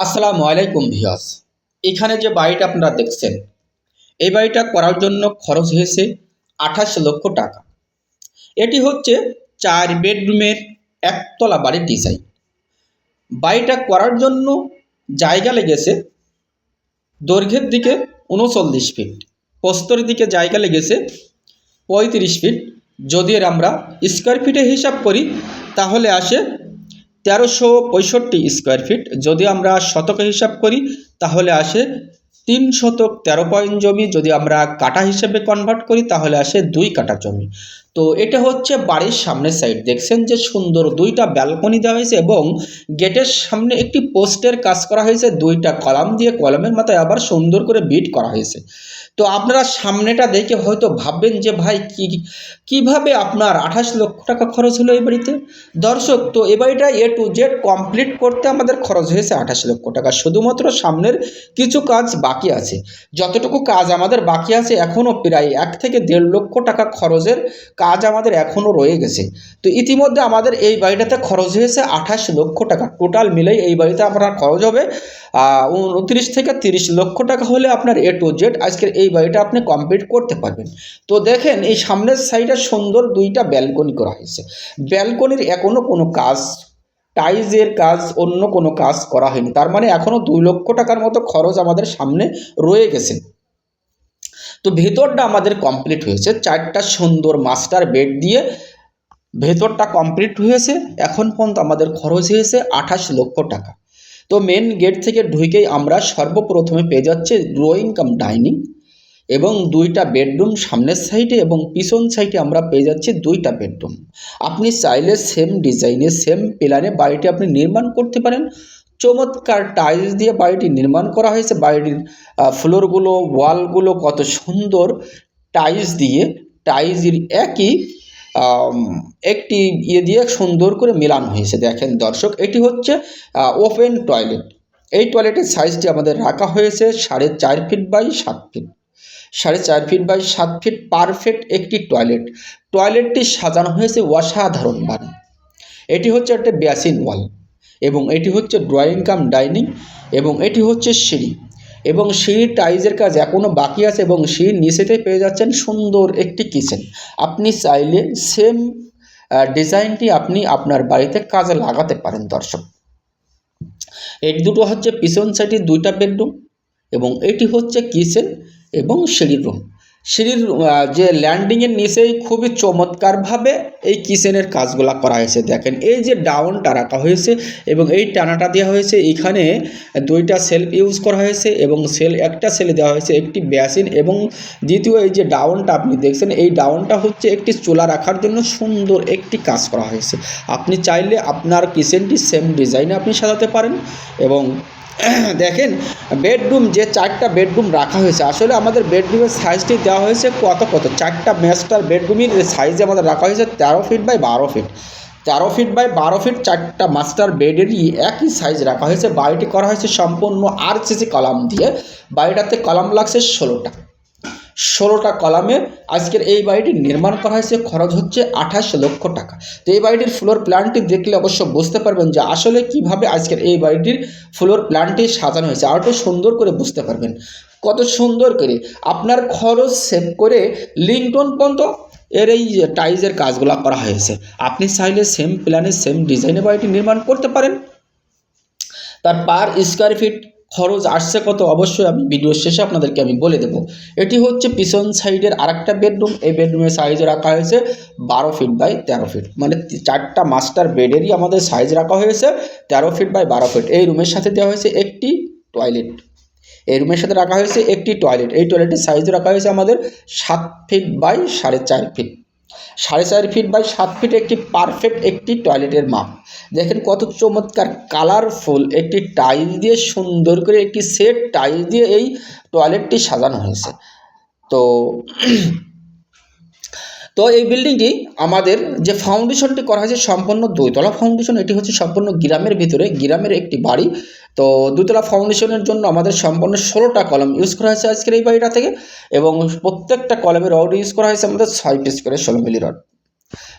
আসসালামু আলাইকুম ভিয়াস এখানে যে বাড়িটা আপনারা দেখছেন, এই বাড়িটা করার জন্য খরচ হয়েছে আঠাশ লক্ষ টাকা। এটি হচ্ছে চার বেডরুমের একতলা বাড়ির ডিজাইন বাড়িটা করার জন্য জায়গা লেগেছে দৈর্ঘ্যের দিকে উনচল্লিশ ফিট প্রস্তর দিকে জায়গা লেগেছে পঁয়ত্রিশ ফিট যদি আমরা স্কোয়ার ফিটে হিসাব করি, তাহলে আসে তেরোশো পঁয়ষট্টি স্কোয়ার ফিট। যদি আমরা শতক হিসাব করি, তাহলে আসে তিন শতক তেরো পয়েন্ট জমি। যদি আমরা কাটা হিসেবে কনভার্ট করি, তাহলে আসে দুই কাটা জমি। তো এটা হচ্ছে বাড়ির সামনের সাইড দেখছেন যে সুন্দর দুইটা ব্যালকনি দেওয়া হয়েছে এবং গেটের সামনে একটি পোস্টের কাজ করা হয়েছে। দুইটা কলাম দিয়ে কলমের মাথায় আবার সুন্দর করে বিট করা হয়েছে। তো আপনারা সামনেটা দেখে হয়তো ভাববেন যে, ভাই, কি, কীভাবে আপনার আঠাশ লক্ষ টাকা খরচ হলো এই বাড়িতে? দর্শক, তো এ বাড়িটা এ টু জেড কমপ্লিট করতে আমাদের খরচ হয়েছে আঠাশ লক্ষ টাকা। শুধুমাত্র সামনের কিছু কাজ বাকি আছে। যতটুকু কাজ আমাদের বাকি আছে এখনও প্রায় এক থেকে দেড় লক্ষ টাকা খরচের কাজ আমাদের এখনও রয়ে গেছে। তো ইতিমধ্যে আমাদের এই বাড়িটাতে খরচ হয়েছে আঠাশ লক্ষ টাকা। টোটাল মিলেই এই বাড়িতে আপনার খরচ হবে উনত্রিশ থেকে তিরিশ লক্ষ টাকা হলে আপনার এ টু জেড আজকের এই বাড়িটা আপনি কমপ্লিট করতে পারবেন। তো দেখেন, এই সামনের সাইডে সুন্দর দুইটা ব্যালকনি করা হয়েছে। ব্যালকনির এখনও কোনো কাজ টাইজের কাজ, অন্য কোনো কাজ করা হয়নি। তার মানে এখনও দুই লক্ষ টাকার মতো খরচ আমাদের সামনে রয়ে গেছে। তো ভেতরটা আমাদের কমপ্লিট হয়েছে। চারটা সুন্দর মাস্টার বেড দিয়ে ভেতরটা কমপ্লিট হয়েছে। এখন পর্যন্ত আমাদের খরচ হয়েছে আঠাশ লক্ষ টাকা। তো মেন গেট থেকে ঢুকেই আমরা সর্বপ্রথমে পেয়ে যাচ্ছে ড্রয়িং কাম ডাইনিং এবং দুইটা বেডরুম সামনের সাইডে এবং পিছন সাইডে আমরা পেয়ে যাচ্ছি দুইটা বেডরুম আপনি চাইলে সেম ডিজাইনে সেম প্ল্যানে বাড়িটি আপনি নির্মাণ করতে পারেন। চমৎকার টাইলস দিয়ে বাড়িটি নির্মাণ করা হয়েছে। বাড়িটির ফ্লোরগুলো ওয়ালগুলো কত সুন্দর টাইলস দিয়ে। টাইলসের একই একটি ইয়ে দিয়ে সুন্দর করে মেলানো হয়েছে। দেখেন দর্শক, এটি হচ্ছে ওপেন টয়লেট এই টয়লেটের সাইজটি আমাদের রাখা হয়েছে সাড়ে চার ফিট বাই সাত ফিট সাড়ে চার ফিট বাই সাত ফিট পারফেক্ট একটি টয়লেট টয়লেটটি সাজানো হয়েছে অসাধারণ অসাধারণভাবে এটি হচ্ছে একটা বেসিন ওয়াল এবং এটি হচ্ছে ড্রয়িং কাম ডাইনিং এবং এটি হচ্ছে সিঁড়ি। এবং সিঁড়ির টাইজের কাজ এখনও বাকি আছে এবং সিঁড়ির নিচেতে পেয়ে যাচ্ছেন সুন্দর একটি কিচেন আপনি চাইলে সেম ডিজাইনটি আপনি আপনার বাড়িতে কাজে লাগাতে পারেন, দর্শক। এই দুটো হচ্ছে পিছন সাইডের দুইটা বেডরুম এবং এটি হচ্ছে কিচেন এবং সিঁড়ির রুম সিঁড়ির যে ল্যান্ডিংয়ের নিচেই খুবই চমৎকারভাবে এই কিচেনের কাজগুলো করা হয়েছে। দেখেন, এই যে ডাউনটা রাখা হয়েছে এবং এই টানাটা দেওয়া হয়েছে, এখানে দুইটা সেলফ ইউজ করা হয়েছে এবং সেল একটা সেলে দেওয়া হয়েছে একটি বেসিন এবং দ্বিতীয় এই যে ডাউনটা আপনি দেখছেন, এই ডাউনটা হচ্ছে একটি চুলা রাখার জন্য সুন্দর একটি কাজ করা হয়েছে। আপনি চাইলে আপনার কিচেনটি সেম ডিজাইনে আপনি সাজাতে পারেন এবং দেখেন বেডরুম যে চারটা বেডরুম রাখা হয়েছে, আসলে আমাদের বেডরুমের সাইজটি দেওয়া হয়েছে কত কত? চারটা ম্যাস্টার বেডরুমের সাইজে আমাদের রাখা হয়েছে তেরো ফিট বাই বারো ফিট তেরো ফিট বাই বারো ফিট চারটা মাস্টার বেডেরই একই সাইজ রাখা হয়েছে। বাড়িটি করা হয়েছে সম্পূর্ণ আর সিসি কলাম দিয়ে। বাড়িটাতে কলাম লাগছে ষোলোটা। ষোলোটা কলামে আজকের এই বাড়িটি নির্মাণ করা হয়েছে। খরচ হচ্ছে আঠাশ লক্ষ টাকা। তো এই বাড়িটির ফ্লোর প্ল্যানটি দেখলে অবশ্য বুঝতে পারবেন যে আসলে কীভাবে আজকের এই বাড়িটির ফ্লোর প্ল্যানটি সাজানো হয়েছে। আর একটু সুন্দর করে বুঝতে পারবেন। কত সুন্দর করে আপনার খরচ সেভ করে লিঙ্কটন পর্যন্ত এর এই টাইজের কাজগুলো করা হয়েছে। আপনি চাইলে সেম প্ল্যানে সেম ডিজাইনে বাড়িটি নির্মাণ করতে পারেন। তার পার স্কোয়ার ফিট খরচ আসছে কত, অবশ্যই আমি ভিডিও শেষে আপনাদেরকে আমি বলে দেবো। এটি হচ্ছে পিছন সাইডের আরেকটা বেডরুম এই বেডরুমের সাইজ রাখা হয়েছে বারো ফিট বাই তেরো ফিট মানে চারটা মাস্টার বেডেরই আমাদের সাইজ রাখা হয়েছে তেরো ফিট বাই বারো ফিট এই রুমের সাথে দেওয়া হয়েছে একটি টয়লেট এই রুমের সাথে রাখা হয়েছে একটি টয়লেট এই টয়লেটের সাইজ রাখা হয়েছে আমাদের সাত ফিট বাই সাড়ে চার ফিট সাড়ে চার ফিট বাই সাত ফিট একটি পারফেক্ট একটি টয়লেটের মাপ। দেখেন কত চমৎকার কালারফুল একটি টাইল দিয়ে সুন্দর করে একটি সেট টাইল দিয়ে এই টয়লেটটি সাজানো হয়েছে। তো তো এই বিল্ডিংটি আমাদের যে ফাউন্ডেশনটি করা হয়েছে সম্পূর্ণ দুইতলা ফাউন্ডেশন এটি হচ্ছে সম্পূর্ণ গ্রামের ভিতরে, গ্রামের একটি বাড়ি। তো দুতলা ফাউন্ডেশনের জন্য আমাদের সম্পূর্ণ ষোলোটা কলম ইউজ করা হয়েছে আজকের এই বাড়িটা থেকে এবং প্রত্যেকটা কলমের রড ইউজ করা হয়েছে আমাদের ছয় পিস করে ষোলো মিলি রড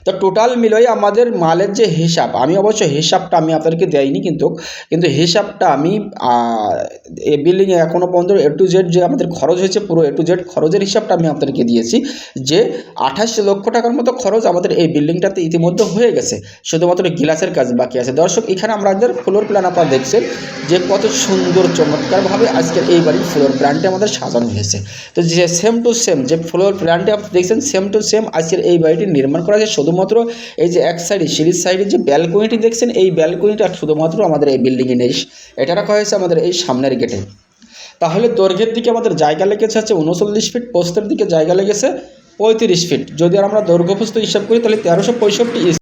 তো টোটাল মিলিয়ে আমাদের মালের যে হিসাব, আমি অবশ্য হিসাবটা আমি আপনাদেরকে দেয়নি কিন্তু কিন্তু হিসাবটা আমি এই বিল্ডিংয়ে এখনও পর্যন্ত এ টু জেড যে আমাদের খরচ হয়েছে, পুরো এ টু জেড খরচের হিসাবটা আমি আপনাদেরকে দিয়েছি যে আঠাশ লক্ষ টাকার মতো খরচ আমাদের এই বিল্ডিংটাতে ইতিমধ্যে হয়ে গেছে। শুধুমাত্র গ্লাসের কাজ বাকি আছে। দর্শক, এখানে আমাদের ফ্লোর প্ল্যান আপনারা দেখছেন যে কত সুন্দর, চমৎকারভাবে আজকের এই বাড়ির ফ্লোর প্ল্যানটি আমাদের সাজানো হয়েছে। তো যে সেম টু সেম যে ফ্লোর প্ল্যানটি আপনি দেখছেন সেম টু সেম আজকের এই বাড়িটি নির্মাণ করা হয়েছে শুধুমাত্র এই যে এক সাইডে, সিঁড়ির সাইডে যে ব্যালকনিটি দেখছেন, এই ব্যালকনিটা শুধুমাত্র আমাদের এই বিল্ডিংয়ে নেই এটা রাখা হয়েছে আমাদের এই সামনের গেটে। তাহলে দৈর্ঘ্যের দিকে আমাদের জায়গা লেগেছে হচ্ছে উনচল্লিশ ফিট পোস্তের দিকে জায়গা লেগেছে পঁয়ত্রিশ ফিট। যদি আমরা দৈর্ঘ্যপুস্ত হিসাব করি, তাহলে তেরোশো পঁয়ষট্টি